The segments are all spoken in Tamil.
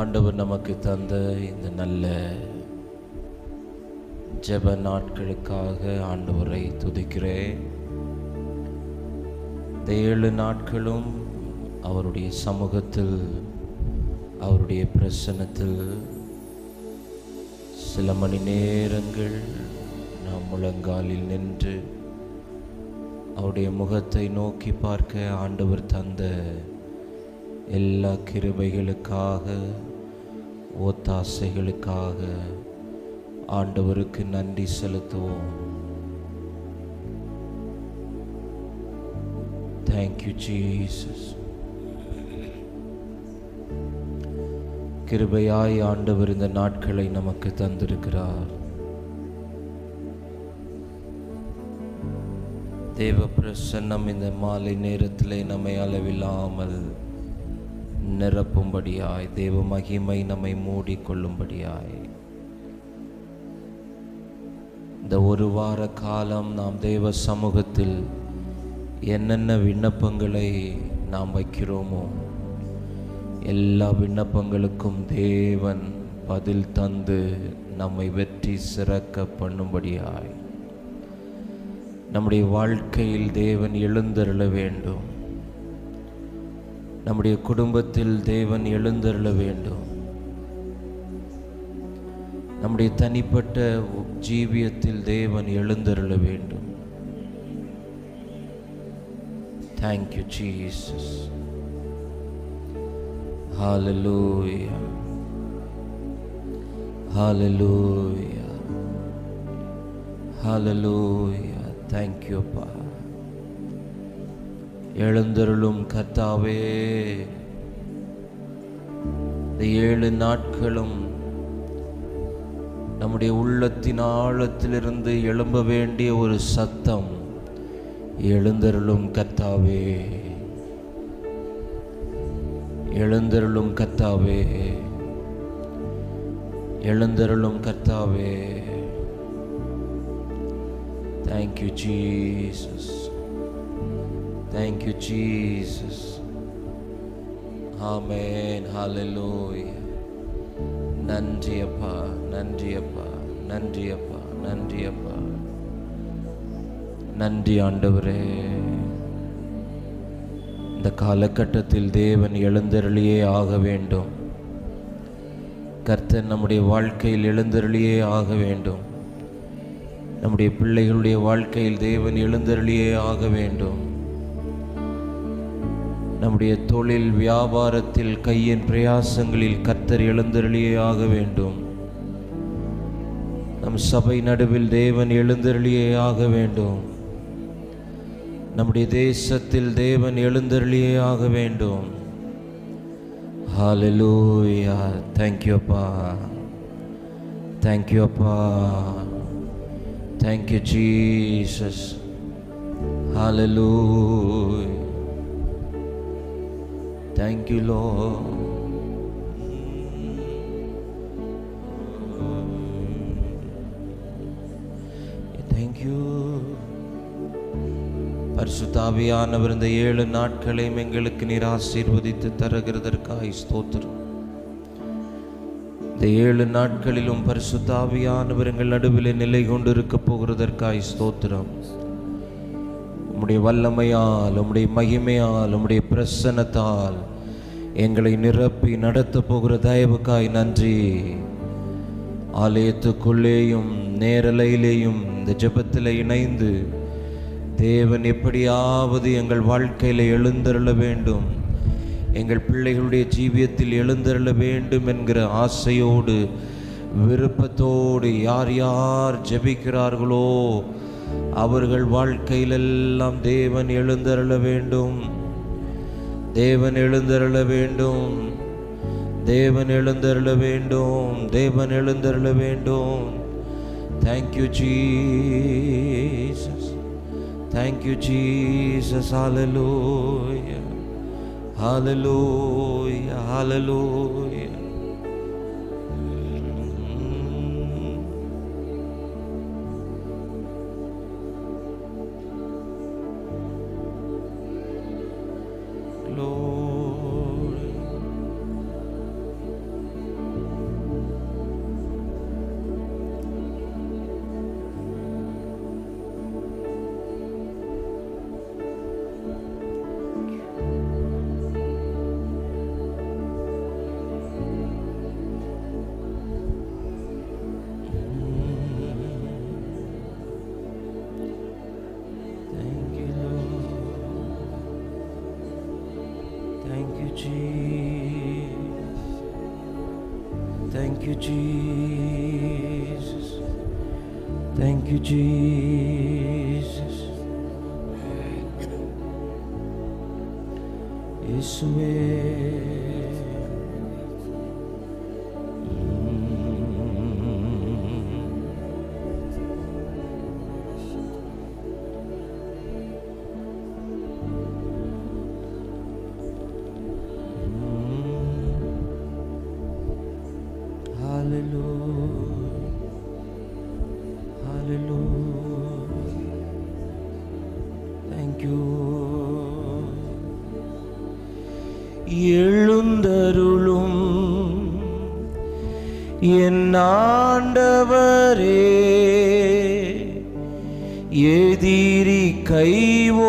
ஆண்டவர் நமக்கு தந்த இந்த நல்ல ஜெப நாட்களுக்காக ஆண்டவரை துதிக்கிறேன். இந்த ஏழு நாட்களும் அவருடைய சமூகத்தில் அவருடைய பிரசன்னத்தில் சில மணி நேரங்கள் நாம் முழங்காலில் நின்று அவருடைய முகத்தை நோக்கி பார்க்க ஆண்டவர் தந்த எல்லா கிருபைகளுக்காக ஒத்தாசைகளுக்காக ஆண்டவருக்கு நன்றி செலுத்துவோம். தேங்க்யூ ஜீசஸ் கிருபையாய் ஆண்டவர் இந்த நாட்களை நமக்கு தந்திருக்கிறார். தேவ பிரசன்னம் இந்த மாலை நேரத்திலே நம்மை அளவில்லாமல் நிரப்பும்படியாய் தேவ மகிமை நம்மை மூடிக்கொள்ளும்படியாய். இந்த ஒரு வார காலம் நாம் தேவ சமூகத்தில் என்னென்ன விண்ணப்பங்களை நாம் வைக்கிறோமோ எல்லா விண்ணப்பங்களுக்கும் தேவன் பதில் தந்து நம்மை வெற்றி சிறக்க பண்ணும்படியாய். நம்முடைய வாழ்க்கையில் தேவன் எழுந்தருள வேண்டும். நம்முடைய குடும்பத்தில் தேவன் எழுந்தருள வேண்டும். நம்முடைய தனிப்பட்ட ஜீவியத்தில் தேவன் எழுந்தருள வேண்டும். தேங்க்யூ ஜீசஸ் ஹாலலூயா ஹாலலூயா ஹாலலூயா தேங்க்யூப்பா எழுந்தருளும் கர்த்தாவே. இந்த ஏழு நாட்களும் நம்முடைய உள்ளத்தின் ஆழத்திலிருந்து எழும்ப வேண்டிய ஒரு சத்தம் எழுந்தருளும் கத்தாவே எழுந்தருளும் கத்தாவே எழுந்தருளும் கத்தாவே thank you Jesus thank you Jesus amen hallelujah நன்றி அப்பா நன்றி அப்பா நன்றி அப்பா நன்றி அப்பா நன்றி ஆண்டவரே. இந்த காலகட்டத்தில் தேவன் எழுந்தருளியே ஆக வேண்டும். கர்த்தர் நம்முடைய வாழ்க்கையில் எழுந்தருளியே ஆக வேண்டும். நம்முடைய பிள்ளைகளுடைய வாழ்க்கையில் தேவன் எழுந்தருளியே ஆக வேண்டும். நம்முடைய தொழில் வியாபாரத்தில் கையின் பிரயாசங்களில் கர்த்தர் எழுந்தருளியே ஆக வேண்டும். நம் சபை நடுவில் தேவன் எழுந்தருளியே ஆக வேண்டும். நம்முடைய தேசத்தில் தேவன் எழுந்தருளியே ஆக வேண்டும். ஹாலலூயா thank you அப்பா thank you அப்பா thank you lord. Thank you. பரிசுத்தாவியானவர் இந்த ஏழு நாட்களையும் எங்களுக்கு நீர் ஆசீர்வதித்து தருகிறதற்காய் ஸ்தோத்திரம். இந்த ஏழு நாட்களிலும் பரிசுத்தாவியானவர் எங்கள் நடுவிலே நிலை கொண்டு இருக்க போகிறதற்காய் ஸ்தோத்திரம். உம்முடைய வல்லமையால் உம்முடைய மகிமையால் உம்முடைய பிரசன்னத்தால் எங்களை நிரப்பி நடத்த போகிற தயவுக்காய் நன்றி. ஆலயத்துக்குள்ளேயும் நேரலையிலேயும் இந்த ஜெபத்தில் இணைந்து தேவன் எப்படியாவது எங்கள் வாழ்க்கையில் எழுந்தருள வேண்டும். எங்கள் பிள்ளைகளுடைய ஜீவியத்தில் எழுந்தருள வேண்டும் என்கிற ஆசையோடு விருப்பத்தோடு யார் யார் ஜெபிக்கிறார்களோ அவர்கள் வாழ்க்கையிலெல்லாம் தேவன் எழுந்தருள வேண்டும். தேவன் எழுந்தருள வேண்டும். தேவன் எழுந்தருள வேண்டும். தேவன் எழுந்தருள வேண்டும். Thank you Jesus thank you Jesus hallelujah hallelujah hallelujah Jesus. Thank you, Jesus. Isso é.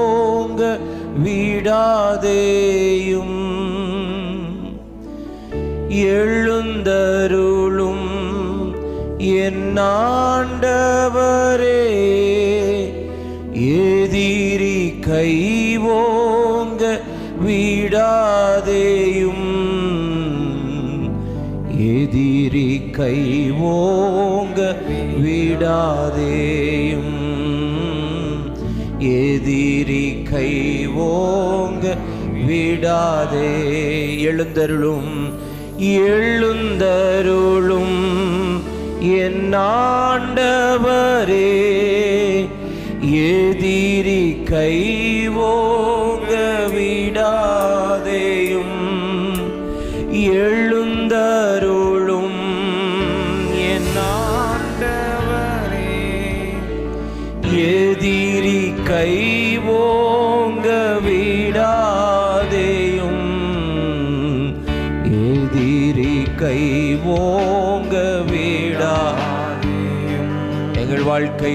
ஓங்க விடாதேயும். எழுந்தருளும் என் ஆண்டவரே எதிரி கைவோங்க விடாதேயும். எதிரி கைவோங்க விடாதே. கை ஓங்க விடாதே. எழுந்தருளும் எழுந்தருளும். என்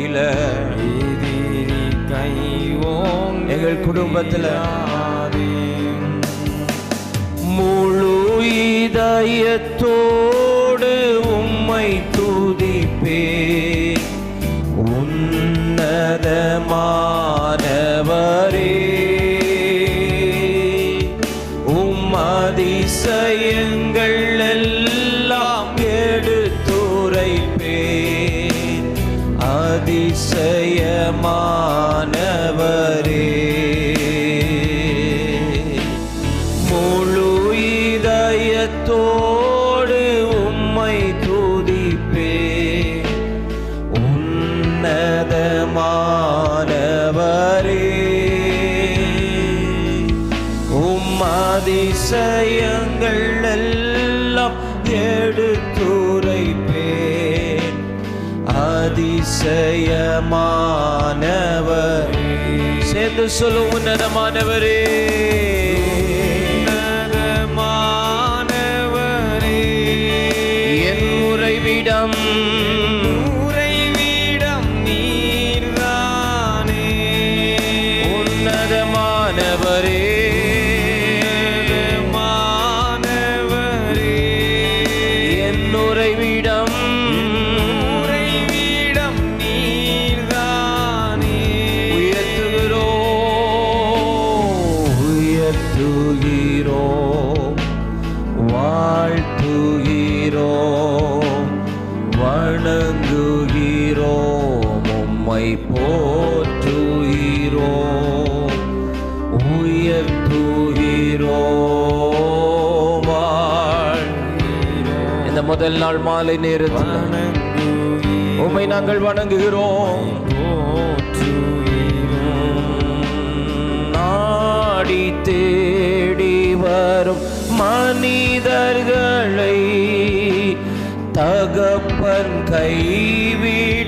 வாழ்க்கையில எங்கள் குடும்பத்தில். முழு இதயத்தோடு உம்மை துதிப்பே உன்னதமான இதயத்தோடு உம்மை துதிப்பே உன்னதமானவரே. உம்மதிசயங்கள் எல்லாம் எடுத்துரைப்பேன். அதிசயமானவரே. சேர்ந்து சொல்லும் உன்னதமானவரே. freedom. முதல் நாள் மாலை நேரத்தில் உம்மை நாங்கள் வணங்குகிறோம். நாடி தேடி வரும் மனிதர்களை தகப்பன் கைவிடுவதே.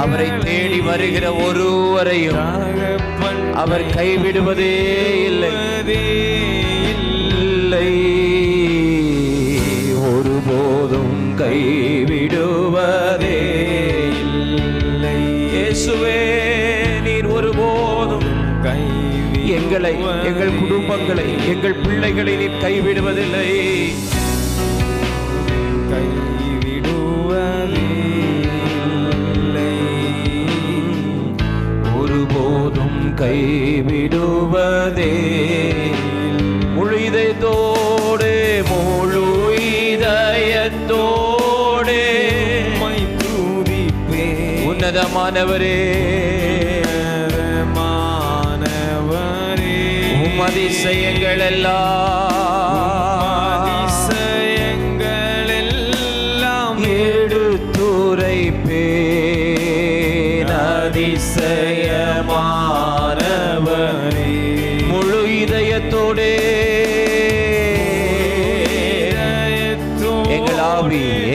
அவரை தேடி வருகிற ஒருவரையும் அவர் கைவிடுவதே இல்லை. இல்லை. ஒருபோதும் கைவிடுவதே இல்லை. இயேசுவே நீர் ஒருபோதும் எங்களை எங்கள் குடும்பங்களை எங்கள் பிள்ளைகளை நீர் கைவிடுவதில்லை. கை கைவிடுவதே. முழு முழு இதயத்தோடு. உம்மை உன்னதமானவரே. மாணவரே உம் அதிசயங்கள் எல்லாம்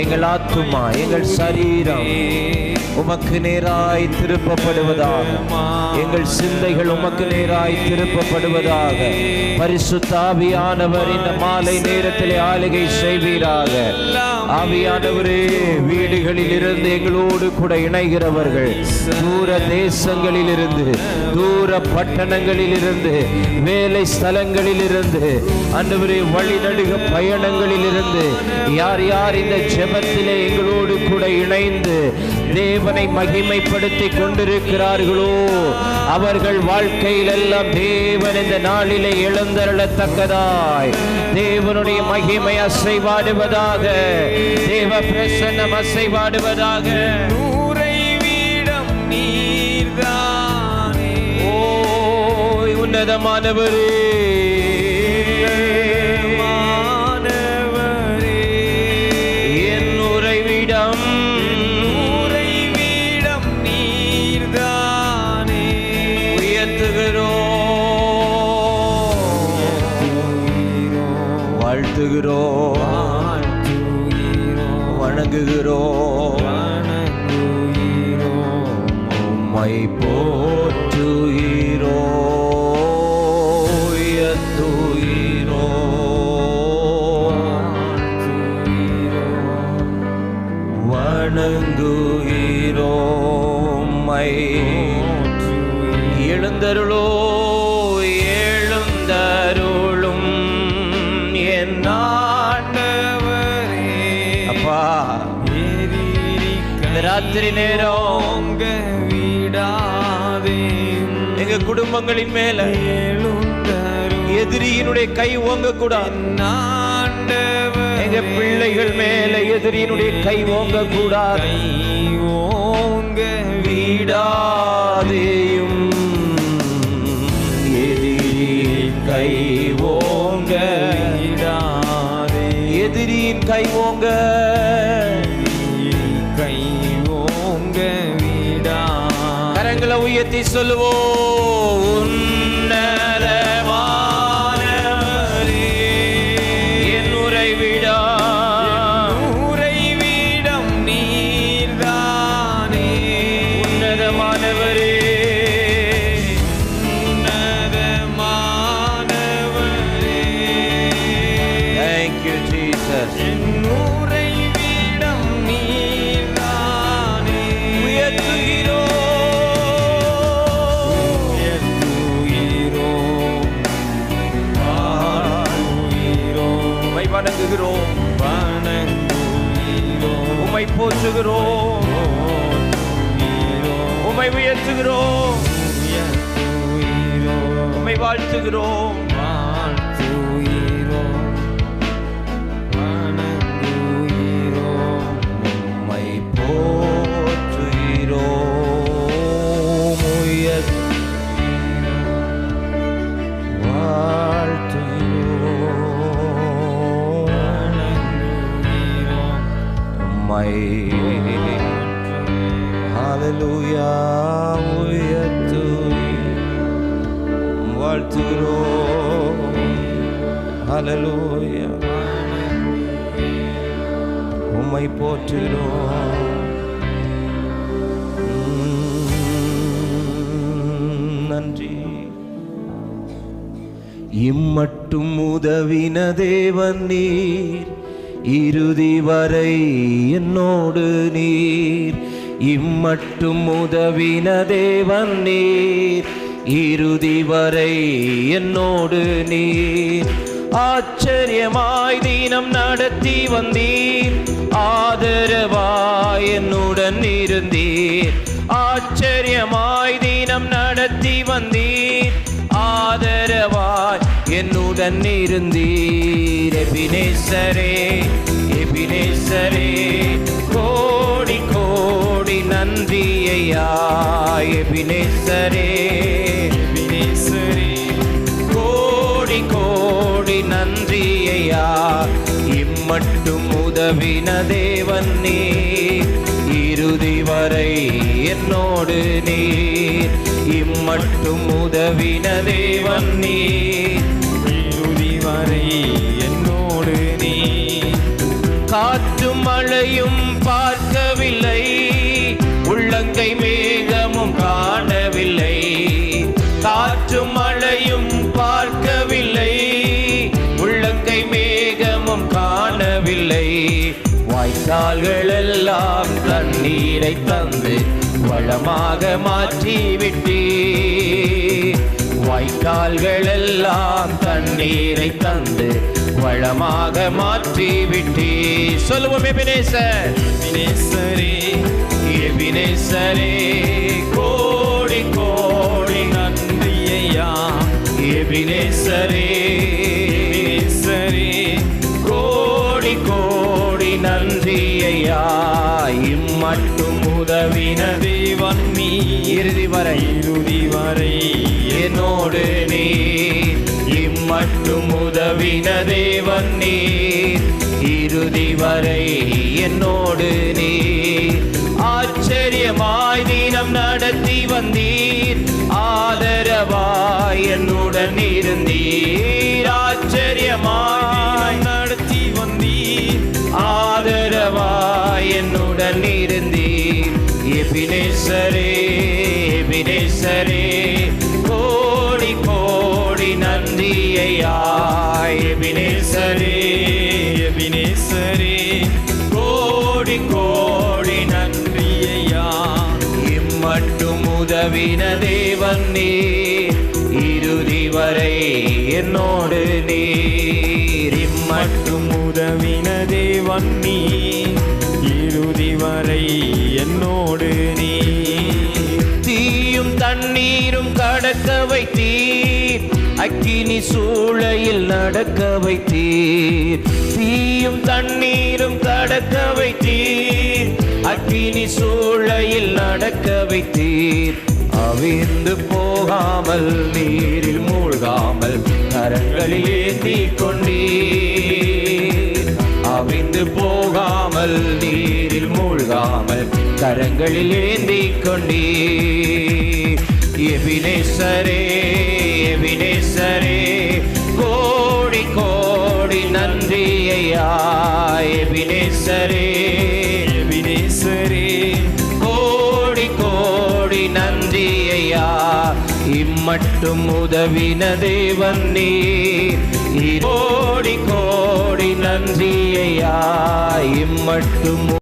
எங்கள் ஆத்துமா எங்கள் சரீரம் உமக்கு நேராய் திருப்பப்படுவதாக. எங்கள் சிந்தைகள் உமக்கு நேராய் திருப்பப்படுவதாக. பரிசுத்த ஆவியானவர் இந்த மாலை நேரத்திலே ஆளுகை செய்வீராக. ஆவியானவரே வீடுகளில் இருந்து எங்களோடு கூட இணைகிறவர்கள் தூர தேசங்களில் இருந்து தூர பட்டணங்களில் இருந்து வேலை ஸ்தலங்களில் இருந்து அன்றுவரே வழிநடுக பயணங்களில் இருந்து யார் யார் இந்த ஜெபத்திலே எங்களோடு கூட இணைந்து தேவனை மகிமைப்படுத்தி கொண்டிருக்கிறார்களோ அவர்கள் வாழ்க்கையில் எல்லாம் தேவன் இந்த நாளிலே எழுந்தருளத்தக்கதாய். தேவனுடைய மகிமை அசைவாடுவதாக தேவ பிரசன்னம் அசைவாடுவதாக. நூறை வீடம் நீர்தானே. ஓய் உன்னதமானவரே. வாழ்த்துகிறோம். வணங்குகிறோம். உம்மை போற்றுகிறோ ராத்திரி நேரம் விடாதே. எங்க குடும்பங்களின் மேல எதிரியினுடைய கை ஓங்க கூடாது எங்க பிள்ளைகள் மேல எதிரியினுடைய கை ஓங்க கூடாது ஓங்க வீடாதேயும். எதிரியின் கை ஓங்க எதிரியின் கை ஓங்க சொல்லுவோம். போற்றுகிறோம் உம்மை உயர்த்துகிறோம் வாழ்த்துகிறோம் வாழ்த்துகிறோம் உம்மை ஹalleluya உயர்த்து வாழ்த்துகிறோம் ஹalleluya உம்மை போற்றுகிறோம். நன்றி. இம்மட்டும் உதவின தேவன் நீர். இறுதி வரை என்னோடு நீர். இம்மட்டும் உதவின தேவன் நீர். இறுதி வரை என்னோடு நீர். ஆச்சரியமாய் தினம் நடத்தி வந்தீர். ஆதரவாய் என்னுடன் இருந்தீர். ஆச்சரியமாய் தினம் நடத்தி வந்தீர். ஆதரவாய் என்னுடன் இருந்தீர் எபினேசரே எபினேசரே. கோடி கோடி நன்றி ஐயா எபினேசரே எபினேசரே. கோடி கோடி நன்றி ஐயா இம்மட்டும் உதவின தேவன் நீ இறுதி வரை என்னோடு நீர். இம்மட்டும் உதவின தேவன் நீ என்னோடு நீ. காற்றும் மழையும் பார்க்கவில்லை. உள்ளங்கை மேகமும் காணவில்லை. காற்றும் மழையும் பார்க்கவில்லை. உள்ளங்கை மேகமும் காணவில்லை. வாய்க்கால்கள் எல்லாம் தண்ணீரை தந்து வளமாக மாற்றி விட்டீர் வாய்க்கால்கள் எல்லாம் தண்ணீரை தந்து வளமாக மாற்றி விட்டீ. சொல்லுவோம் எபினேசர் எபினேசரே எபினேசரே கோடி கோடி நன்றி ஐயா எபினேசரே எபினேசரே கோடி கோடி நன்றி ஐயா இம்மட்டும் உதவின தேவன் நீ. இறுதி வரை இறுதி வரை என்னோடு நீர். இம்மட்டும் உதவின தேவன் நீர். இறுதி வரை என்னோடு நீர். ஆச்சரியமாய் தினம் நடத்தி வந்தீர். ஆதரவாய் என்னுடன் இருந்தீர். ஆச்சரியமாய் நடத்தி வந்தீர். ஆதரவாய் என்னுடன் இருந்தீர். வினேசரே வினேசரே கோடி கோடி நன்றி வினேசரே வினேசரே கோடி கோடி நன்றி இம்மட்டும் உதவின தேவன் நீ இறுதி வரை என்னோடு நீர். இம்மட்டும் உதவின தேவன் நீ வரை என்னோடு நீ தீயும் தண்ணீரும் கடக்க வைத்தீர். அக்கினி சூளையில் நடக்க வைத்தீர். தீயும் தண்ணீரும் கடக்க வைத்தீர். அக்கினி சூளையில் நடக்க வைத்தீர். அவிழ்ந்து போகாமல் நீரில் மூழ்காமல் கரங்களில் ஏந்தி கொண்டீர். கரங்களில் ஏந்தி கொண்டீ எபினேசரே எபினேசரே கோடி கோடி நன்றி ஐயா எபினேசரே எபினேசரே கோடி கோடி நன்றி ஐயா இம்மட்டும் உதவின தேவன் நீ கோடி கோடி நன்றி ஐயா இம்மட்டும்